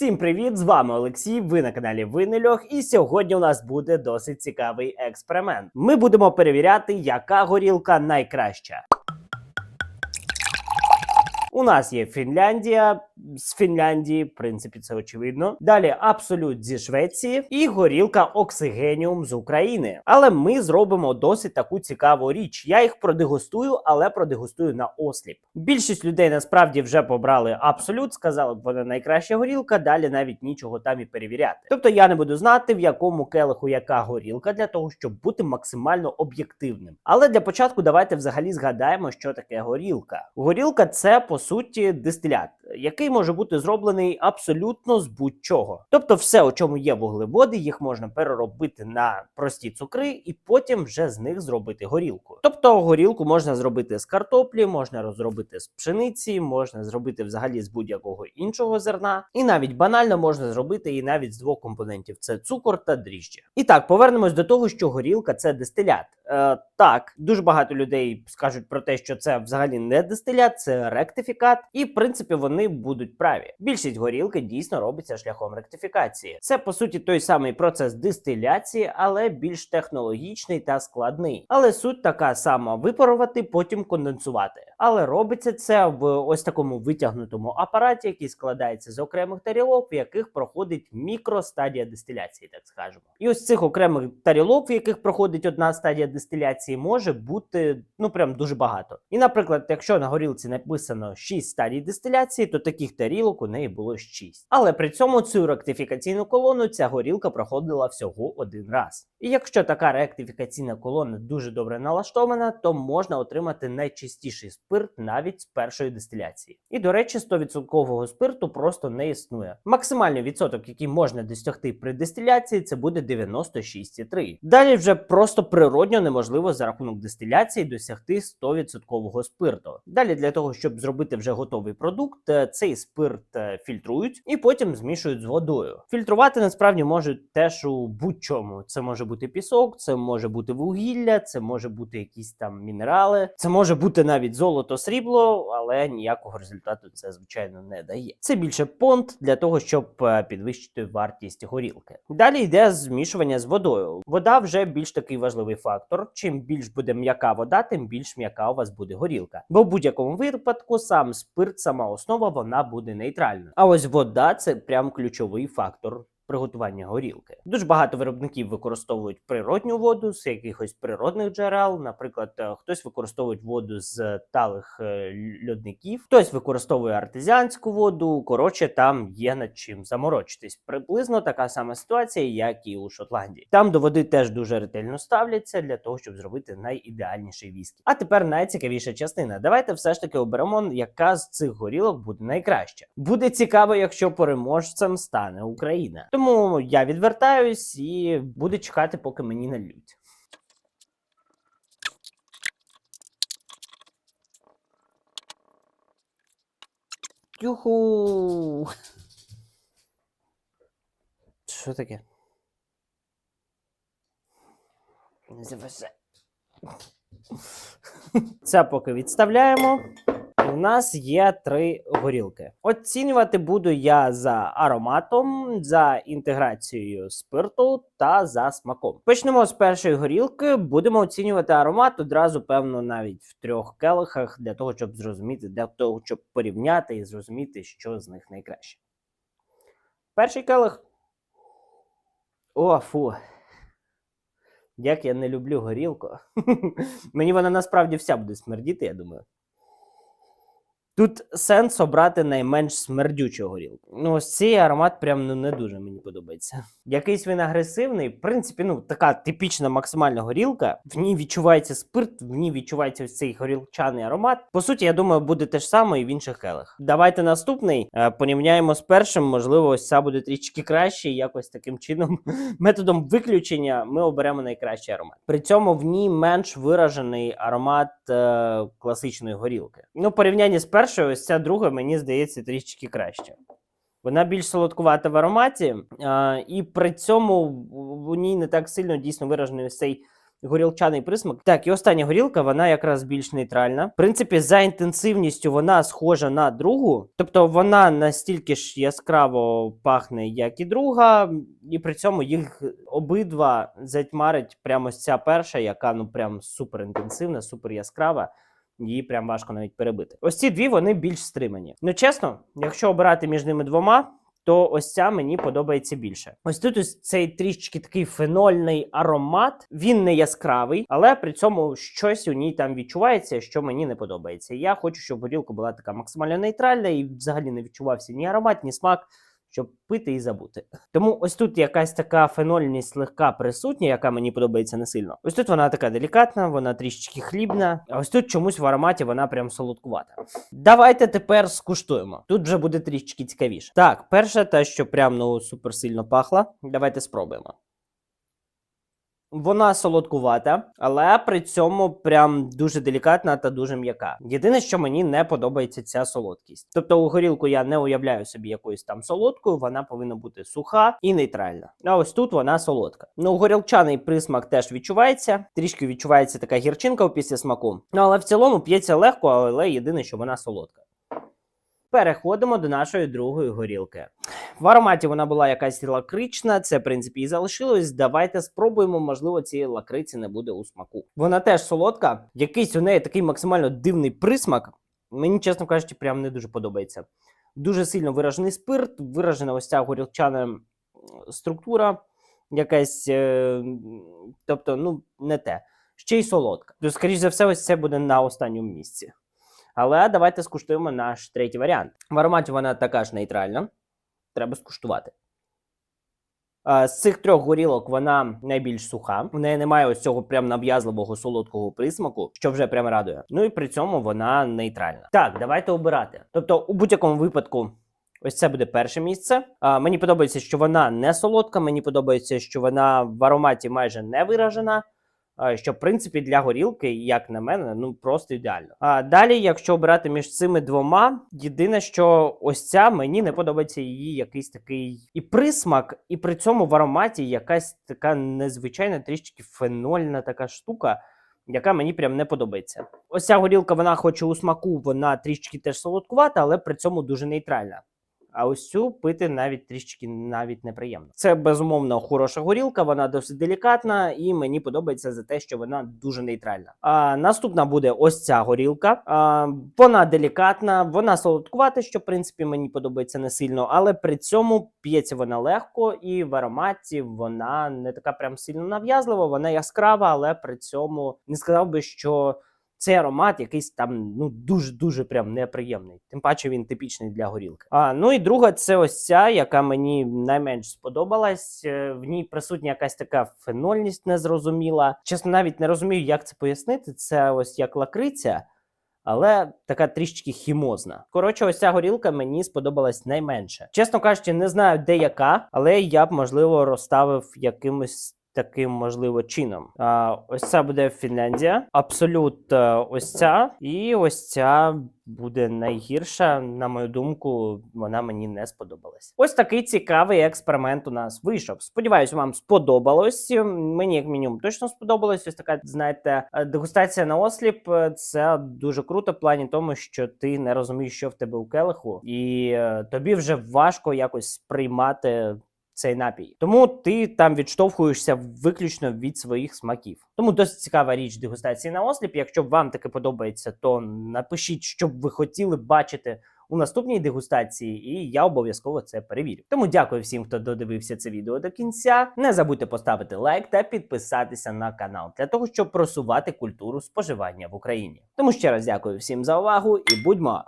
Всім привіт! З вами Олексій. Ви на каналі Винельох, і сьогодні у нас буде досить цікавий експеримент. Ми будемо перевіряти, яка горілка найкраща. У нас є Фінляндія з Фінляндії, в принципі, це очевидно. Далі Абсолют зі Швеції і горілка Оксигеніум з України. Але ми зробимо досить таку цікаву річ. Я їх продегустую, але продегустую на осліп. Більшість людей насправді вже побрали Абсолют, сказали б вона найкраща горілка. Далі навіть нічого там і перевіряти. Тобто я не буду знати, в якому келиху яка горілка для того, щоб бути максимально об'єктивним. Але для початку давайте взагалі згадаємо, що таке горілка. Горілка це по суті дистилят, який може бути зроблений абсолютно з будь-чого. Тобто, все, у чому є вуглеводи, їх можна переробити на прості цукри і потім вже з них зробити горілку. Тобто, горілку можна зробити з картоплі, можна розробити з пшениці, можна зробити взагалі з будь-якого іншого зерна, і навіть банально можна зробити і навіть з двох компонентів: це цукор та дріжджі. І так, повернемось до того, що горілка це дистилят. Е, так, дуже багато людей скажуть про те, що це взагалі не дистилят, це ректифікат, і в принципі вони будуть праві. Більшість горілки дійсно робиться шляхом ректифікації. Це по суті той самий процес дистиляції, але більш технологічний та складний. Але суть така сама: випарувати, потім конденсувати. Але робиться це в ось такому витягнутому апараті, який складається з окремих тарілок, в яких проходить мікростадія дистиляції, так скажемо. І ось цих окремих тарілок, в яких проходить одна стадія дистиляції, може бути ну прям дуже багато. І, наприклад, якщо на горілці написано 6 стадій дистиляції, то таких тарілок у неї було 6. Але при цьому цю ректифікаційну колону ця горілка проходила всього один раз. І якщо така ректифікаційна колона дуже добре налаштована, то можна отримати найчистіший спирт навіть з першої дистиляції. І до речі, 100% спирту просто не існує. Максимальний відсоток, який можна досягти при дистиляції, це буде 96,3. Далі вже просто природньо неможливо за рахунок дистиляції досягти 100% спирту. Далі для того, щоб зробити вже готовий продукт, е, цей спирт е, фільтрують і потім змішують з водою. Фільтрувати насправді можуть теж у будь-чому. Це може бути пісок, це може бути вугілля, це може бути якісь там мінерали, це може бути навіть золото, срібло, але ніякого результату це звичайно не дає. Це більше понт для того, щоб е, підвищити вартість горілки. Далі йде змішування з водою. Вода вже більш такий важливий фактор. Чим більш буде м'яка вода, тим більш м'яка у вас буде горілка. Бо в будь-якому випадку сам спирт, сама основа, вона буде нейтральною. А ось вода це прям ключовий фактор. Приготування горілки дуже багато виробників використовують природню воду з якихось природних джерел. Наприклад, е, хтось використовує воду з талих е, льодників, хтось використовує артезіанську воду. Коротше, там є над чим заморочитись. Приблизно така сама ситуація, як і у Шотландії. Там до води теж дуже ретельно ставляться для того, щоб зробити найідеальніший віскі. А тепер найцікавіша частина. Давайте все ж таки оберемо, яка з цих горілок буде найкраща. Буде цікаво, якщо переможцем стане Україна. Тому я відвертаюсь і буду чекати, поки мені нальють. Юху. Що таке? Не завезе. Це поки відставляємо. У нас є три горілки. Оцінювати буду я за ароматом, за інтеграцією спирту та за смаком. Почнемо з першої горілки. Будемо оцінювати аромат одразу, певно, навіть в трьох келихах, для того, щоб зрозуміти, для того, щоб порівняти і зрозуміти, що з них найкраще. Перший келих. О, фу. Як я не люблю горілку. Мені вона насправді вся буде смердіти, я думаю. Тут сенс обрати найменш смердючу горілку. Ну, ось цей аромат прям ну, не дуже мені подобається. Якийсь він агресивний, в принципі, ну така типічна максимальна горілка. В ній відчувається спирт, в ній відчувається ось цей горілчаний аромат. По суті, я думаю, буде те ж саме і в інших келах. Давайте наступний е, порівняємо з першим. Можливо, ось ця буде трішки краще. і Якось таким чином, методом виключення, ми оберемо найкращий аромат. При цьому в ній менш виражений аромат е, класичної горілки. Ну, порівняння з першою, ось ця друга, мені здається, трішки краще. Вона більш солодкувата в ароматі, а, і при цьому у ній не так сильно дійсно виражений ось цей горілчаний присмак. Так, і остання горілка, вона якраз більш нейтральна. В принципі, за інтенсивністю вона схожа на другу, тобто вона настільки ж яскраво пахне, як і друга, і при цьому їх обидва затьмарить прямо ця перша, яка ну прям супер інтенсивна, супер яскрава. Її прям важко навіть перебити. Ось ці дві вони більш стримані. Ну чесно, якщо обирати між ними двома, то ось ця мені подобається більше. Ось тут ось цей трішечки такий фенольний аромат. Він не яскравий, але при цьому щось у ній там відчувається, що мені не подобається. Я хочу, щоб горілка була така максимально нейтральна і взагалі не відчувався ні аромат, ні смак. Щоб пити і забути. Тому ось тут якась така фенольність легка присутня, яка мені подобається не сильно. Ось тут вона така делікатна, вона трішечки хлібна. А ось тут чомусь в ароматі вона прям солодкувата. Давайте тепер скуштуємо. Тут вже буде трішечки цікавіше. Так, перша та, що прям ну супер сильно пахла. Давайте спробуємо. Вона солодкувата, але при цьому прям дуже делікатна та дуже м'яка. Єдине, що мені не подобається ця солодкість. Тобто у горілку я не уявляю собі якоюсь там солодкою, вона повинна бути суха і нейтральна. А ось тут вона солодка. Ну, горілчаний присмак теж відчувається. Трішки відчувається така гірчинка після смаку. Ну але в цілому п'ється легко, але єдине, що вона солодка. Переходимо до нашої другої горілки. В ароматі вона була якась лакрична, це в принципі і залишилось. Давайте спробуємо, можливо, цієї лакриці не буде у смаку. Вона теж солодка, якийсь у неї такий максимально дивний присмак. Мені, чесно кажучи, прям не дуже подобається. Дуже сильно виражений спирт, виражена ось ця горілчана структура, якась, е, тобто, ну, не те. Ще й солодка. То, скоріш за все, ось це буде на останньому місці. Але давайте скуштуємо наш третій варіант. В ароматі вона така ж нейтральна. Треба скуштувати. З цих трьох горілок вона найбільш суха. В неї немає ось цього прям нав'язливого солодкого присмаку, що вже прям радує. Ну і при цьому вона нейтральна. Так, давайте обирати. Тобто, у будь-якому випадку. Ось це буде перше місце. А, мені подобається, що вона не солодка. Мені подобається, що вона в ароматі майже не виражена. Що, в принципі, для горілки, як на мене, ну просто ідеально. А далі, якщо обирати між цими двома, єдине, що ось ця мені не подобається її якийсь такий і присмак, і при цьому в ароматі якась така незвичайна, трішки фенольна така штука. Яка мені прям не подобається. Ось ця горілка, вона хоч і у смаку, вона трішки теж солодкувата, але при цьому дуже нейтральна. А ось цю пити навіть трішки навіть неприємно. Це безумовно хороша горілка, вона досить делікатна, і мені подобається за те, що вона дуже нейтральна. А наступна буде ось ця горілка. А, вона делікатна, вона солодкувата, що в принципі мені подобається не сильно, але при цьому п'ється вона легко, і в ароматі вона не така прям сильно нав'язлива, вона яскрава, але при цьому не сказав би, що. Цей аромат якийсь там ну дуже дуже прям неприємний. Тим паче він типічний для горілки. А ну і друга це ось ця, яка мені найменш сподобалась. Е, В ній присутня якась така фенольність незрозуміла. Чесно, навіть не розумію, як це пояснити. Це ось як лакриця. Але така трішки хімозна. Коротше, ось ця горілка мені сподобалась найменше. Чесно кажучи, не знаю де яка, але я б можливо розставив якимось таким можливо чином. А, ось ця буде Фінляндія, абсолют е, ось ця, і ось ця буде найгірша. На мою думку, вона мені не сподобалась. Ось такий цікавий експеримент у нас вийшов. Сподіваюсь, вам сподобалось. Мені, як мінімум, точно сподобалось. Ось така, знаєте, е, дегустація на осліп. е, Це дуже круто в плані тому, що ти не розумієш, що в тебе у келиху, і тобі вже важко якось сприймати цей напій. Тому ти там відштовхуєшся виключно від своїх смаків. Тому досить цікава річ дегустації на осліп. Якщо вам таке подобається, то напишіть, що б ви хотіли бачити у наступній дегустації, і я обов'язково це перевірю. Тому дякую всім, хто додивився це відео до кінця. Не забудьте поставити лайк та підписатися на канал для того, щоб просувати культуру споживання в Україні. Тому ще раз дякую всім за увагу і будьмо